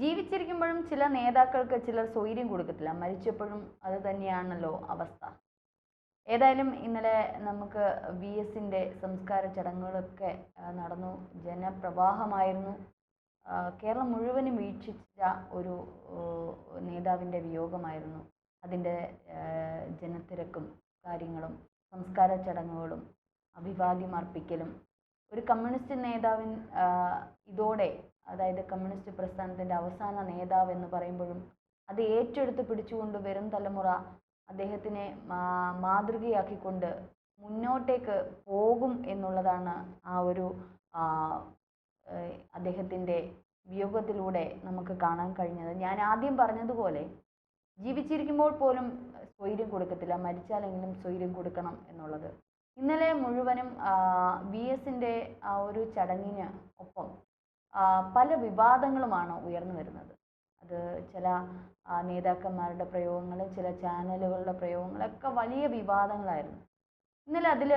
ജീവിച്ചിരിക്കുമ്പോഴും ചില നേതാക്കൾക്ക് ചിലർ സ്വൈര്യം കൊടുക്കത്തില്ല. മരിച്ചപ്പോഴും അത് തന്നെയാണല്ലോ അവസ്ഥ. ഏതായാലും ഇന്നലെ നമുക്ക് വി എസിന്റെ സംസ്കാര ചടങ്ങുകളൊക്കെ നടന്നു. ജനപ്രവാഹമായിരുന്നു. കേരളം മുഴുവനും വീക്ഷിച്ച ഒരു നേതാവിന്റെ വിയോഗമായിരുന്നു. അതിന്റെ ജനത്തിരക്കും കാര്യങ്ങളും സംസ്കാര ചടങ്ങുകളും അഭിവാദ്യമർപ്പിക്കലും ഒരു കമ്മ്യൂണിസ്റ്റ് നേതാവിൻ ഇതോടെ അതായത് കമ്മ്യൂണിസ്റ്റ് പ്രസ്ഥാനത്തിന്റെ അവസാന നേതാവ് എന്ന് പറയുമ്പോഴും അത് ഏറ്റെടുത്ത് പിടിച്ചുകൊണ്ട് വരും തലമുറ അദ്ദേഹത്തിനെ മാതൃകയാക്കിക്കൊണ്ട് മുന്നോട്ടേക്ക് പോകും എന്നുള്ളതാണ് ആ ഒരു അദ്ദേഹത്തിന്റെ വിയോഗത്തിലൂടെ നമുക്ക് കാണാൻ കഴിഞ്ഞത്. ഞാൻ ആദ്യം പറഞ്ഞതുപോലെ ജീവിച്ചിരിക്കുമ്പോൾ പോലും സ്വൈര്യം കൊടുക്കത്തില്ല മരിച്ചാലെങ്കിലും സ്വൈര്യം കൊടുക്കണം എന്നുള്ളത്. ഇന്നലെ മുഴുവനും വി എസിന്റെ ആ ഒരു ചടങ്ങിന് ഒപ്പം പല വിവാദങ്ങളുമാണ് ഉയർന്നു വരുന്നത്. അത് ചില നേതാക്കന്മാരുടെ പ്രയോഗങ്ങൾ ചില ചാനലുകളുടെ പ്രയോഗങ്ങളൊക്കെ വലിയ വിവാദങ്ങളായിരുന്നു. ഇന്നലെ അതിൽ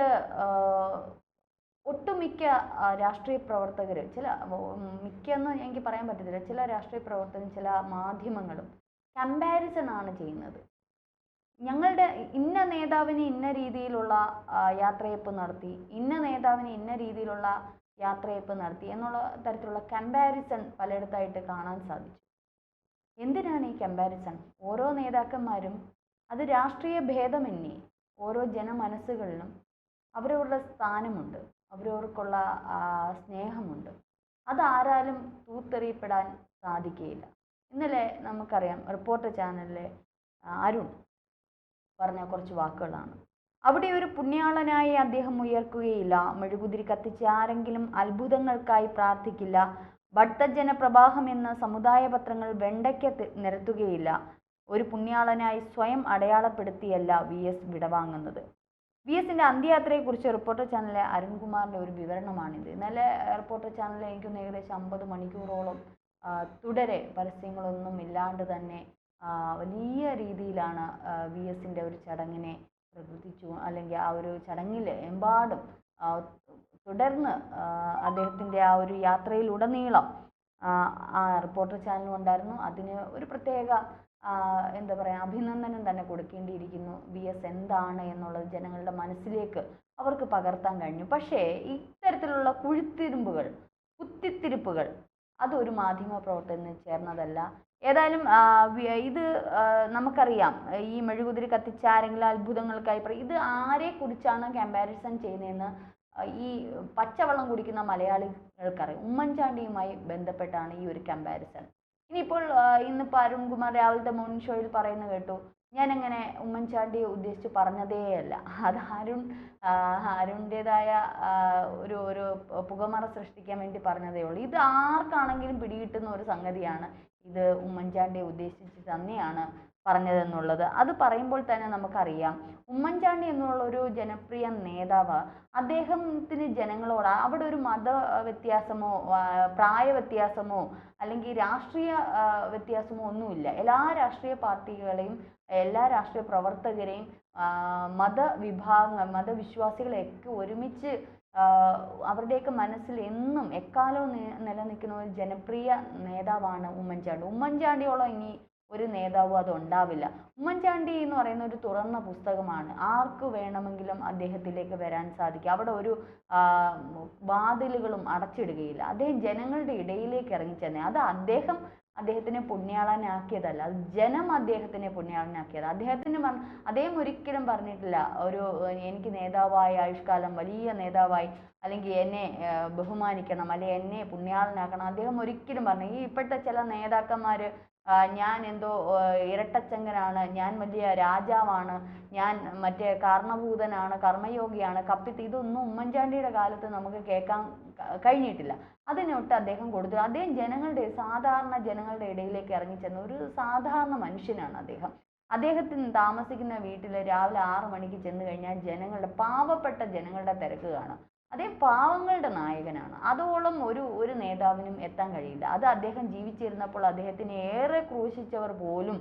ഒട്ടുമിക്ക രാഷ്ട്രീയ പ്രവർത്തകർ ചില മിക്ക മിക്കെന്ന് എനിക്ക് പറയാൻ പറ്റത്തില്ല. ചില രാഷ്ട്രീയ പ്രവർത്തകരും ചില മാധ്യമങ്ങളും കമ്പാരിസൺ ആണ് ചെയ്യുന്നത്. ഞങ്ങളുടെ ഇന്ന നേതാവിന് ഇന്ന രീതിയിലുള്ള യാത്രയപ്പ് നടത്തി ഇന്ന നേതാവിന് ഇന്ന രീതിയിലുള്ള യാത്രയപ്പ് നടത്തി എന്നുള്ള തരത്തിലുള്ള കമ്പാരിസൺ പലയിടത്തായിട്ട് കാണാൻ സാധിച്ചു. എന്തിനാണ് ഈ കമ്പാരിസൺ ഓരോ നേതാക്കന്മാരും അത് രാഷ്ട്രീയ ഭേദമന്യേ. ഓരോ ജനമനസ്സുകളിലും അവരവരുടെ സ്ഥാനമുണ്ട്. അവരവർക്കുള്ള സ്നേഹമുണ്ട്. അതാരാലും തൂത്തെറിയപ്പെടാൻ സാധിക്കുകയില്ല ഇന്നലെ നമുക്കറിയാം റിപ്പോർട്ടർ ചാനലിലെ അരുൺ പറഞ്ഞ കുറച്ച് വാക്കുകളാണ്. അവിടെ ഒരു പുണ്യാളനായി അദ്ദേഹം ഉയർക്കുകയില്ല. മെഴുകുതിരി കത്തിച്ച് ആരെങ്കിലും അത്ഭുതങ്ങൾക്കായി പ്രാർത്ഥിക്കില്ല. ഭക്തജന പ്രവാഹം എന്ന സമുദായ പത്രങ്ങൾ വെണ്ടയ്ക്ക നിരത്തുകയില്ല. ഒരു പുണ്യാളനായി സ്വയം അടയാളപ്പെടുത്തിയല്ല വി എസ് വിടവാങ്ങുന്നത്. വി എസിന്റെ അന്ത്യയാത്രയെക്കുറിച്ച് റിപ്പോർട്ടർ ചാനലിലെ അരുൺകുമാറിന്റെ ഒരു വിവരണമാണിത്. ഇന്നലെ റിപ്പോർട്ടർ ചാനലിൽ എനിക്കൊന്ന് ഏകദേശം അമ്പത് മണിക്കൂറോളം തുടരെ പരസ്യങ്ങളൊന്നും ഇല്ലാണ്ട് തന്നെ വലിയ രീതിയിലാണ് വി എസിന്റെ ഒരു ചടങ്ങിനെ പ്രകൃതിച്ചു അല്ലെങ്കിൽ ആ ഒരു ചടങ്ങിൽ എമ്പാടും തുടർന്ന് അദ്ദേഹത്തിന്റെ ആ ഒരു യാത്രയിലുടനീളം ആ റിപ്പോർട്ടർ ചാനലും ഉണ്ടായിരുന്നു. അതിന് ഒരു പ്രത്യേക എന്താ പറയുക അഭിനന്ദനം തന്നെ കൊടുക്കേണ്ടിയിരിക്കുന്നു. വി എസ് എന്താണ് എന്നുള്ളത് ജനങ്ങളുടെ മനസ്സിലേക്ക് അവർക്ക് പകർത്താൻ കഴിഞ്ഞു. പക്ഷേ ഇത്തരത്തിലുള്ള കുഴിത്തിരുമ്പുകൾ കുത്തിത്തിരിപ്പുകൾ അതൊരു മാധ്യമ പ്രവർത്തകന് ചേർന്നതല്ല. ഏതായാലും ഇത് നമുക്കറിയാം. ഈ മെഴുകുതിരി കത്തിച്ച ആരെങ്കിലും അത്ഭുതങ്ങൾക്കായി പറയും. ഇത് ആരെക്കുറിച്ചാണ് കമ്പാരിസൺ ചെയ്യുന്നതെന്ന് ഈ പച്ചവെള്ളം കുടിക്കുന്ന മലയാളികൾക്കറിയാം. ഉമ്മൻചാണ്ടിയുമായി ബന്ധപ്പെട്ടാണ് ഈ ഒരു കമ്പാരിസൺ ഇനിയിപ്പോൾ ഇന്നിപ്പോൾ അരുൺകുമാർ രാവിലത്തെ മോർണിംഗ് ഷോയിൽ പറയുന്നത് കേട്ടു. ഞാനങ്ങനെ ഉമ്മൻചാണ്ടിയെ ഉദ്ദേശിച്ച് പറഞ്ഞതേയല്ല. അത് അരുൺ അരുണിന്റെതായ ഒരു ഒരു പുകമറ സൃഷ്ടിക്കാൻ വേണ്ടി പറഞ്ഞതേ ഉള്ളൂ. ഇത് ആർക്കാണെങ്കിലും പിടികിട്ടുന്ന ഒരു സംഗതിയാണ് ഇത് ഉമ്മൻചാണ്ടിയെ ഉദ്ദേശിച്ച് തന്നെയാണ് പറഞ്ഞതെന്നുള്ളത്. അത് പറയുമ്പോൾ തന്നെ നമുക്കറിയാം. ഉമ്മൻചാണ്ടി എന്നുള്ള ഒരു ജനപ്രിയ നേതാവ് അദ്ദേഹത്തിന് ജനങ്ങളോട് അവിടെ ഒരു മത വ്യത്യാസമോ പ്രായ വ്യത്യാസമോ അല്ലെങ്കിൽ രാഷ്ട്രീയ വ്യത്യാസമോ ഒന്നുമില്ല. എല്ലാ രാഷ്ട്രീയ പാർട്ടികളെയും എല്ലാ രാഷ്ട്രീയ പ്രവർത്തകരെയും മതവിഭാഗങ്ങൾ മതവിശ്വാസികളെയൊക്കെ ഒരുമിച്ച് അവരുടെയൊക്കെ മനസ്സിൽ എന്നും എക്കാലവും നിലനിൽക്കുന്ന ഒരു ജനപ്രിയ നേതാവാണ് ഉമ്മൻചാണ്ടി. ഉമ്മൻചാണ്ടിയോളം ഇനി ഒരു നേതാവും അത് ഉണ്ടാവില്ല. ഉമ്മൻചാണ്ടി എന്ന് പറയുന്ന ഒരു തുറന്ന പുസ്തകമാണ്. ആർക്ക് വേണമെങ്കിലും അദ്ദേഹത്തിലേക്ക് വരാൻ സാധിക്കും. അവിടെ ഒരു വാതിലുകളും അടച്ചിടുകയില്ല. അദ്ദേഹം ജനങ്ങളുടെ ഇടയിലേക്ക് ഇറങ്ങിച്ചെന്നെ. അത് അദ്ദേഹം അദ്ദേഹത്തിനെ പുണ്യാളനാക്കിയതല്ല. അത് ജനം അദ്ദേഹത്തിനെ പുണ്യാളനാക്കിയത്. അദ്ദേഹത്തിന് അദ്ദേഹം ഒരിക്കലും പറഞ്ഞിട്ടില്ല. ഒരു എനിക്ക് നേതാവായി ആയുഷ്കാലം വലിയ നേതാവായി അല്ലെങ്കിൽ എന്നെ ബഹുമാനിക്കണം അല്ലെങ്കിൽ എന്നെ പുണ്യാളനാക്കണം. അദ്ദേഹം ഒരിക്കലും പറഞ്ഞു ഈ ഇപ്പോഴത്തെ ചില നേതാക്കന്മാർ ഞാൻ എന്തോ ഇരട്ടച്ചങ്ങനാണ് ഞാൻ വലിയ രാജാവാണ് ഞാൻ മറ്റേ കാരണഭൂതനാണ് കർമ്മയോഗിയാണ് കപ്പിത്ത് ഇതൊന്നും ഉമ്മൻചാണ്ടിയുടെ കാലത്ത് നമുക്ക് കേൾക്കാൻ കഴിഞ്ഞിട്ടില്ല. അതിനൊട്ട് അദ്ദേഹം കൊടുത്തു. അദ്ദേഹം ജനങ്ങളുടെ സാധാരണ ജനങ്ങളുടെ ഇടയിലേക്ക് ഇറങ്ങിച്ചെന്ന ഒരു സാധാരണ മനുഷ്യനാണ് അദ്ദേഹം. അദ്ദേഹത്തിന് താമസിക്കുന്ന വീട്ടിൽ രാവിലെ ആറു മണിക്ക് ചെന്ന് കഴിഞ്ഞാൽ ജനങ്ങളുടെ പാവപ്പെട്ട ജനങ്ങളുടെ തിരക്ക് കാണാം. അദ്ദേഹം പാവങ്ങളുടെ നായകനാണ്. അതോളം ഒരു ഒരു നേതാവിനും എത്താൻ കഴിയില്ല. അത് അദ്ദേഹം ജീവിച്ചിരുന്നപ്പോൾ അദ്ദേഹത്തിനെ ഏറെ ക്രൂശിച്ചവർ പോലും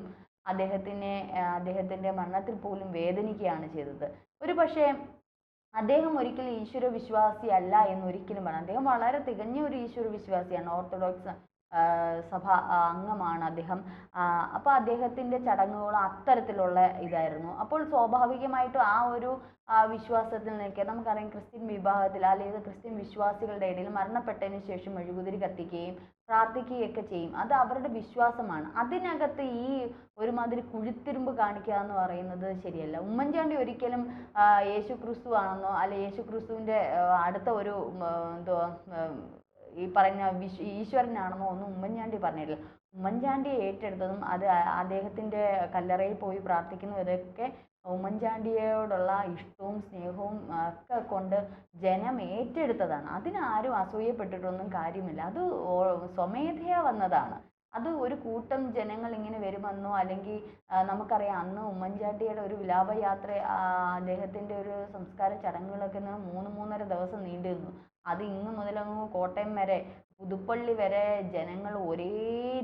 അദ്ദേഹത്തിനെ അദ്ദേഹത്തിന്റെ മരണത്തിൽ പോലും വേദനിക്കുകയാണ് ചെയ്തത്. ഒരു പക്ഷേ അദ്ദേഹം ഒരിക്കലും ഈശ്വര വിശ്വാസി അല്ല എന്ന് ഒരിക്കലും പറയാം. അദ്ദേഹം വളരെ തികഞ്ഞ ഒരു ഈശ്വര വിശ്വാസിയാണ് ഓർത്തഡോക്സ് സഭ അംഗമാണ് അദ്ദേഹം. അപ്പോൾ അദ്ദേഹത്തിന്റെ ചടങ്ങുകൾ അത്തരത്തിലുള്ള ഇതായിരുന്നു. അപ്പോൾ സ്വാഭാവികമായിട്ടും ആ ഒരു വിശ്വാസത്തിൽ നിൽക്കുക നമുക്കറിയാം ക്രിസ്ത്യൻ വിഭാഗത്തിൽ അല്ലെങ്കിൽ ക്രിസ്ത്യൻ വിശ്വാസികളുടെ ഇടയിൽ മരണപ്പെട്ടതിന് ശേഷം മെഴുകുതിരി കത്തിക്കുകയും പ്രാർത്ഥിക്കുകയൊക്കെ ചെയ്യും. അത് അവരുടെ വിശ്വാസമാണ്. അതിനകത്ത് ഈ ഒരുമാതിരി കുഴിത്തിരുമ്പ് കാണിക്കുക എന്ന് പറയുന്നത് ശരിയല്ല. ഉമ്മൻചാണ്ടി ഒരിക്കലും യേശു ക്രിസ്തു ആണെന്നോ അല്ലെ യേശു ക്രിസ്തുവിന്റെ അടുത്ത ഒരു എന്തോ ഈ പറഞ്ഞ വിശ് ഈശ്വരനാണെന്നോ ഒന്നും ഉമ്മൻചാണ്ടി പറഞ്ഞിട്ടില്ല. ഉമ്മൻചാണ്ടി ഏറ്റെടുത്തതും അത് അദ്ദേഹത്തിന്റെ കല്ലറയിൽ പോയി പ്രാർത്ഥിക്കുന്നു. ഇതൊക്കെ ഉമ്മൻചാണ്ടിയോടുള്ള ഇഷ്ടവും സ്നേഹവും ഒക്കെ കൊണ്ട് ജനം ഏറ്റെടുത്തതാണ്. അതിനാരും അസൂയപ്പെട്ടിട്ടൊന്നും കാര്യമില്ല. അത് സ്വമേധയാ വന്നതാണ്. അത് ഒരു കൂട്ടം ജനങ്ങൾ ഇങ്ങനെ വരുമെന്നോ അല്ലെങ്കിൽ നമുക്കറിയാം അന്ന് ഉമ്മൻചാണ്ടിയുടെ ഒരു വിലാപയാത്ര അദ്ദേഹത്തിന്റെ ഒരു സംസ്കാര ചടങ്ങുകളൊക്കെ മൂന്ന് മൂന്നര ദിവസം നീണ്ടിരുന്നു അത് ഇന്ന് മുതലങ്ങ് കോട്ടയം വരെ പുതുപ്പള്ളി വരെ ജനങ്ങൾ ഒരേ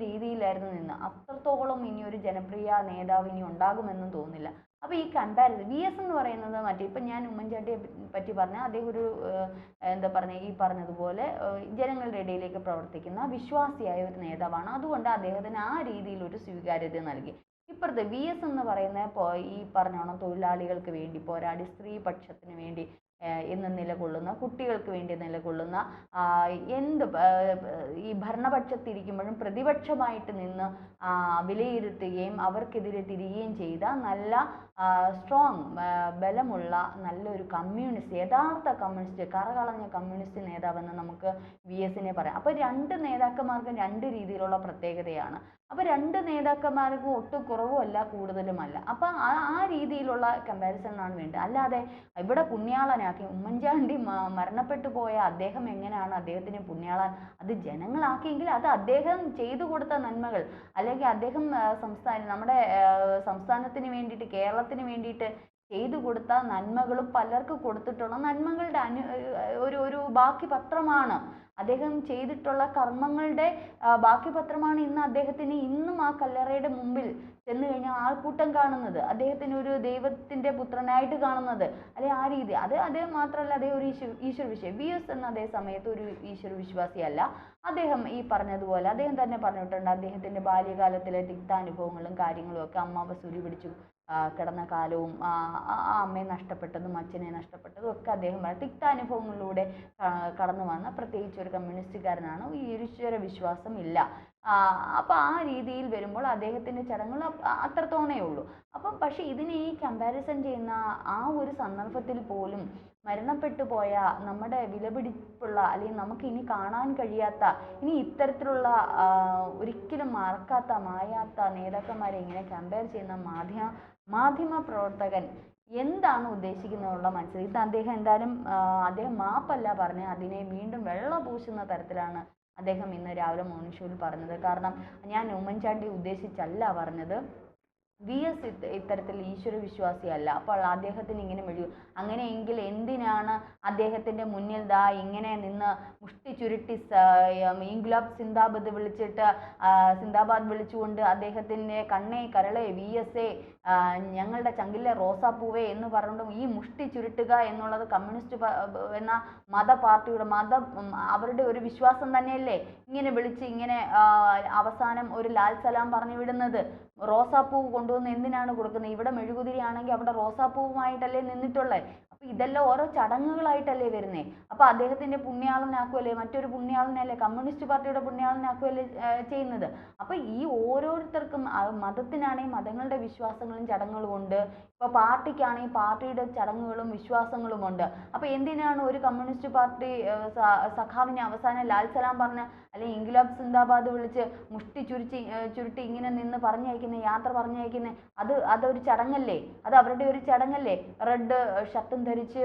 രീതിയിലായിരുന്നു നിന്ന് അത്രത്തോളം ഇനി ഒരു ജനപ്രിയ നേതാവ് ഇനി ഉണ്ടാകുമെന്നും തോന്നുന്നില്ല. അപ്പോൾ ഈ കമ്പാരിസൺ വി എസ് എന്ന് പറയുന്നത് മറ്റേ ഇപ്പം ഞാൻ ഉമ്മൻചാണ്ടിയെ പറ്റി പറഞ്ഞാൽ അദ്ദേഹം ഒരു എന്താ പറയുക ഈ പറഞ്ഞതുപോലെ ജനങ്ങളുടെ ഇടയിലേക്ക് പ്രവർത്തിക്കുന്ന വിശ്വാസിയായ ഒരു നേതാവാണ്. അതുകൊണ്ട് അദ്ദേഹത്തിന് ആ രീതിയിൽ ഒരു സ്വീകാര്യത നൽകി. ഇപ്പുറത്തെ വി എസ് എന്ന് പറയുന്ന ഈ പറഞ്ഞോണം തൊഴിലാളികൾക്ക് വേണ്ടി പോരാടി സ്ത്രീപക്ഷത്തിന് വേണ്ടി എന്ന് നിലകൊള്ളുന്ന കുട്ടികൾക്ക് വേണ്ടി നിലകൊള്ളുന്ന എന്ത് ഈ ഭരണപക്ഷത്തിരിക്കുമ്പോഴും പ്രതിപക്ഷമായിട്ട് നിന്ന് വിലയിരുത്തുകയും അവർക്കെതിരെ തിരികുകയും ചെയ്ത നല്ല സ്ട്രോങ് ബലമുള്ള നല്ലൊരു കമ്മ്യൂണിസ്റ്റ് യഥാർത്ഥ കമ്മ്യൂണിസ്റ്റ് കറകളഞ്ഞ കമ്മ്യൂണിസ്റ്റ് നേതാവെന്ന് നമുക്ക് വി എസിനെ പറയാം. അപ്പോൾ രണ്ട് നേതാക്കന്മാർക്കും രണ്ട് രീതിയിലുള്ള പ്രത്യേകതയാണ്. അപ്പോൾ രണ്ട് നേതാക്കന്മാർക്കും ഒട്ടും കുറവുമല്ല കൂടുതലുമല്ല. അപ്പോൾ ആ ആ രീതിയിലുള്ള കമ്പാരിസൺ ആണ് വേണ്ടത്. അല്ലാതെ ഇവിടെ പുണ്യാളനാക്കി ഉമ്മൻചാണ്ടി മരണപ്പെട്ടു പോയ അദ്ദേഹം എങ്ങനെയാണ് അദ്ദേഹത്തിന് പുണ്യാളൻ അത് ജനങ്ങളാക്കിയെങ്കിൽ അത് അദ്ദേഹം ചെയ്തു കൊടുത്ത നന്മകൾ. അല്ലെങ്കിൽ അദ്ദേഹം സംസ്ഥാന നമ്മുടെ സംസ്ഥാനത്തിന് വേണ്ടിയിട്ട് കേരളത്തിന് വേണ്ടിയിട്ട് ചെയ്തു കൊടുത്ത നന്മകളും പലർക്ക് കൊടുത്തിട്ടുള്ള നന്മകളുടെ അനു ഒരു ഒരു ബാക്കി പത്രമാണ്. അദ്ദേഹം ചെയ്തിട്ടുള്ള കർമ്മങ്ങളുടെ ബാക്കി പത്രമാണ് ഇന്ന് അദ്ദേഹത്തിന് ഇന്നും ആ കല്ലറയുടെ മുമ്പിൽ ചെന്ന് കഴിഞ്ഞാൽ ആൾക്കൂട്ടം കാണുന്നത്. അദ്ദേഹത്തിന് ഒരു ദൈവത്തിന്റെ പുത്രനായിട്ട് കാണുന്നത്. അല്ലെ ആ രീതി. അത് അദ്ദേഹം മാത്രമല്ല അദ്ദേഹം ഒരു ഈശ്വര ഈശ്വര വിഷയം വി എസ് എന്ന അതേ സമയത്ത് ഒരു ഈശ്വര വിശ്വാസിയല്ല. അദ്ദേഹം ഈ പറഞ്ഞതുപോലെ അദ്ദേഹം തന്നെ പറഞ്ഞിട്ടുണ്ട് അദ്ദേഹത്തിന്റെ ബാല്യകാലത്തിലെ തിക്താനുഭവങ്ങളും കാര്യങ്ങളും ഒക്കെ അമ്മാവ സൂര്യ പിടിച്ചു കിടന്ന കാലവും ആ അമ്മയെ നഷ്ടപ്പെട്ടതും അച്ഛനെ നഷ്ടപ്പെട്ടതും ഒക്കെ അദ്ദേഹം തിക്ത അനുഭവങ്ങളിലൂടെ കടന്നു വന്ന പ്രത്യേകിച്ച് ഒരു കമ്മ്യൂണിസ്റ്റുകാരനാണ്. ഈ ഈശ്വര വിശ്വാസം ഇല്ല. അപ്പോൾ ആ രീതിയിൽ വരുമ്പോൾ അദ്ദേഹത്തിന്റെ ചടങ്ങുകൾ അത്രത്തോണേ ഉള്ളൂ. അപ്പം പക്ഷേ ഇതിനെ ഈ കമ്പാരിസൺ ചെയ്യുന്ന ആ ഒരു സന്ദർഭത്തിൽ പോലും മരണപ്പെട്ടു പോയ നമ്മുടെ വിലപിടിപ്പുള്ള അല്ലെങ്കിൽ നമുക്ക് ഇനി കാണാൻ കഴിയാത്ത ഇനി ഇത്തരത്തിലുള്ള ഒരിക്കലും മറക്കാത്ത മായാത്ത നേതാക്കന്മാരെ ഇങ്ങനെ കമ്പയർ ചെയ്യുന്ന മാധ്യമ മാധ്യമ പ്രവർത്തകൻ എന്താണ് ഉദ്ദേശിക്കുന്നതെന്നുള്ള മനസ്സിൽ. ഇത് അദ്ദേഹം എന്തായാലും അദ്ദേഹം മാപ്പല്ല പറഞ്ഞ് അതിനെ വീണ്ടും വെള്ളം പൂശുന്ന തരത്തിലാണ് അദ്ദേഹം ഇന്ന് രാവിലെ മോർണിംഗ് പറഞ്ഞത്. കാരണം ഞാൻ ഉമ്മൻചാണ്ടി ഉദ്ദേശിച്ചല്ല പറഞ്ഞത്. വി എസ് ഇത്തരത്തിൽ ഈശ്വര വിശ്വാസിയല്ല അപ്പോൾ അദ്ദേഹത്തിന് ഇങ്ങനെ മെഴുകും അങ്ങനെയെങ്കിൽ എന്തിനാണ് അദ്ദേഹത്തിന്റെ മുന്നിൽ ദാ ഇങ്ങനെ നിന്ന് ചുരുട്ടി ഇൻഗ്ലാബ് സിന്ദാബാദ് വിളിച്ചിട്ട് സിന്ദാബാദ് വിളിച്ചുകൊണ്ട് അദ്ദേഹത്തിന്റെ കണ്ണേ കരളെ വി എസ് എ ഞങ്ങളുടെ ചങ്കിലെ റോസാപ്പൂവേ എന്ന് പറഞ്ഞുകൊണ്ട് ഈ മുഷ്ടി ചുരുട്ടുക എന്നുള്ളത് കമ്മ്യൂണിസ്റ്റ് എന്ന മത പാർട്ടിയുടെ മത അവരുടെ ഒരു വിശ്വാസം തന്നെയല്ലേ? ഇങ്ങനെ വിളിച്ച് ഇങ്ങനെ അവസാനം ഒരു ലാൽ സലാം പറഞ്ഞു വിടുന്നത്. റോസാപ്പൂവ് കൊണ്ടുവന്ന് എന്തിനാണ് കൊടുക്കുന്നത്? ഇവിടെ മെഴുകുതിരി ആണെങ്കിൽ അവിടെ റോസാപ്പൂവുമായിട്ടല്ലേ നിന്നിട്ടുള്ളത് ഇതെല്ലാം ഓരോ ചടങ്ങുകളായിട്ടല്ലേ വരുന്നേ? അപ്പോൾ അദ്ദേഹത്തിന്റെ പുണ്യാളനാക്കുമല്ലേ മറ്റൊരു പുണ്യാളനല്ലേ? കമ്മ്യൂണിസ്റ്റ് പാർട്ടിയുടെ പുണ്യാളനാക്കുമല്ലേ ഏഹ്, ചെയ്യുന്നത്? അപ്പോൾ ഈ ഓരോരുത്തർക്കും മതത്തിനാണെങ്കിൽ മതങ്ങളുടെ വിശ്വാസങ്ങളും ചടങ്ങുകളും ഉണ്ട്. ഇപ്പോൾ പാർട്ടിക്കാണെങ്കിൽ പാർട്ടിയുടെ ചടങ്ങുകളും വിശ്വാസങ്ങളും ഉണ്ട്. അപ്പോൾ എന്തിനാണ് ഒരു കമ്മ്യൂണിസ്റ്റ് പാർട്ടി സഖാവിനെ അവസാനം ലാൽ സലാം പറഞ്ഞ് അല്ലെങ്കിൽ ഇൻഗുലാബ് സിന്ദാബാദ് വിളിച്ച് മുഷ്ടി ചുരുട്ടി ചുരുട്ടി ഇങ്ങനെ നിന്ന് പറഞ്ഞയക്കുന്ന യാത്ര പറഞ്ഞയക്കുന്ന അത് അതൊരു ചടങ്ങല്ലേ? അത് അവരുടെ ഒരു ചടങ്ങല്ലേ? റെഡ് ഷർട്ടും ധരിച്ച്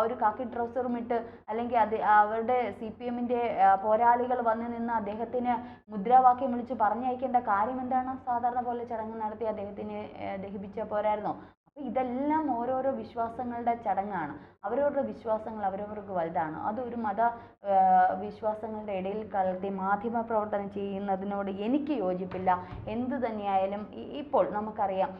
ഒരു കാക്കി ട്രൗസറും ഇട്ട് അല്ലെങ്കിൽ അത് അവരുടെ സി പി എമ്മിന്റെ പോരാളികൾ വന്നു നിന്ന് അദ്ദേഹത്തിന് മുദ്രാവാക്യം വിളിച്ച് പറഞ്ഞയക്കേണ്ട കാര്യം എന്താണ് സാധാരണ പോലെ ചടങ്ങ് നടത്തി അദ്ദേഹത്തിനെ ദഹിപ്പിച്ച പോരായിരുന്നോ. അപ്പോൾ ഇതെല്ലാം ഓരോരോ വിശ്വാസങ്ങളുടെ ചടങ്ങാണ്. അവരവരുടെ വിശ്വാസങ്ങൾ അവരവർക്ക് വലുതാണ്. അതൊരു മത വിശ്വാസങ്ങളുടെ ഇടയിൽ കലർത്തി മാധ്യമ പ്രവർത്തനം ചെയ്യുന്നതിനോട് എനിക്ക് യോജിപ്പില്ല. എന്ത് തന്നെയായാലും ഇപ്പോൾ നമുക്കറിയാം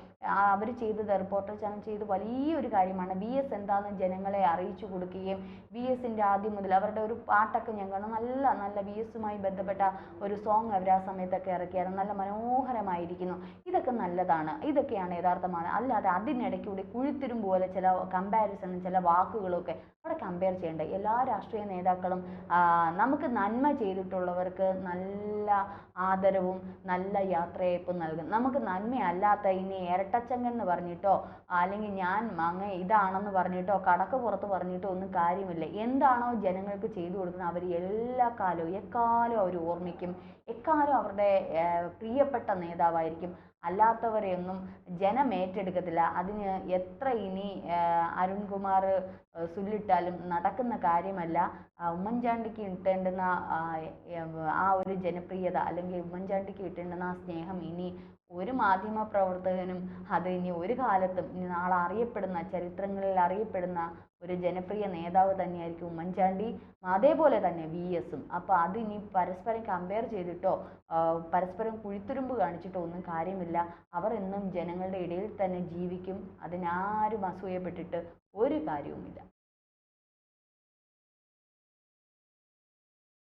അവർ ചെയ്തത് റിപ്പോർട്ടർ ചാനൽ ചെയ്ത് വലിയൊരു കാര്യമാണ്. വി എസ് എന്താണെന്ന് ജനങ്ങളെ അറിയിച്ചു കൊടുക്കുകയും വി എസിന്റെ ആദ്യം മുതൽ അവരുടെ ഒരു പാട്ടൊക്കെ ഞാൻ കാണും നല്ല നല്ല വി എസുമായി ബന്ധപ്പെട്ട ഒരു സോങ് അവർ ആ സമയത്തൊക്കെ ഇറക്കിയായിരുന്നു. നല്ല മനോഹരമായിരിക്കുന്നു. ഇതൊക്കെ നല്ലതാണ്. ഇതൊക്കെയാണ് യഥാർത്ഥമാണ്. അല്ലാതെ അതിനിടയ്ക്കൂടി കുഴിത്തിരും പോലെ ചില കമ്പാരിസണും ചില വാക്കുകളൊക്കെ അവിടെ കമ്പയർ ചെയ്യേണ്ട? എല്ലാ രാഷ്ട്രീയ നേതാക്കളും നമുക്ക് നന്മ ചെയ്തിട്ടുള്ളവർക്ക് നല്ല ആദരവും നല്ല യാത്രയയപ്പും നൽകും. നമുക്ക് നന്മയല്ലാത്ത ഇനി ഇരട്ടച്ചങ്കൻ എന്ന് പറഞ്ഞിട്ടോ അല്ലെങ്കിൽ ഞാൻ മങ്ങ ഇതാണെന്ന് പറഞ്ഞിട്ടോ കടക്ക് പുറത്ത് പറഞ്ഞിട്ടോ ഒന്നും കാര്യമില്ല. എന്താണോ ജനങ്ങൾക്ക് ചെയ്തു കൊടുക്കുന്നത് അവർ എല്ലാ കാലവും എക്കാലവും അവർ ഓർമ്മിക്കും. എക്കാലം അവരുടെ പ്രിയപ്പെട്ട നേതാവായിരിക്കും. അല്ലാത്തവരെയൊന്നും ജനം ഏറ്റെടുക്കത്തില്ല. അതിന് എത്ര ഇനി അരുൺകുമാർ സുല്ലിട്ടാലും നടക്കുന്ന കാര്യമല്ല. ഉമ്മൻചാണ്ടിക്ക് കിട്ടേണ്ടുന്ന ആ ഒരു ജനപ്രിയത അല്ലെങ്കിൽ ഉമ്മൻചാണ്ടിക്ക് കിട്ടേണ്ടുന്ന ആ സ്നേഹം ഇനി ഒരു മാധ്യമ പ്രവർത്തകനും അത് ഇനി ഒരു കാലത്തും ഇനി നാളെ അറിയപ്പെടുന്ന ചരിത്രങ്ങളിൽ അറിയപ്പെടുന്ന ഒരു ജനപ്രിയ നേതാവ് തന്നെയായിരിക്കും ഉമ്മൻചാണ്ടി. അതേപോലെ തന്നെ വി എസും അപ്പോൾ അതിനി പരസ്പരം കമ്പയർ ചെയ്തിട്ടോ പരസ്പരം കുഴിത്തുരുമ്പ് കാണിച്ചിട്ടോ ഒന്നും കാര്യമില്ല. അവർ എന്നും ജനങ്ങളുടെ ഇടയിൽ തന്നെ ജീവിക്കും. അതിനാരും അസൂയപ്പെട്ടിട്ട് ഒരു കാര്യവുമില്ല.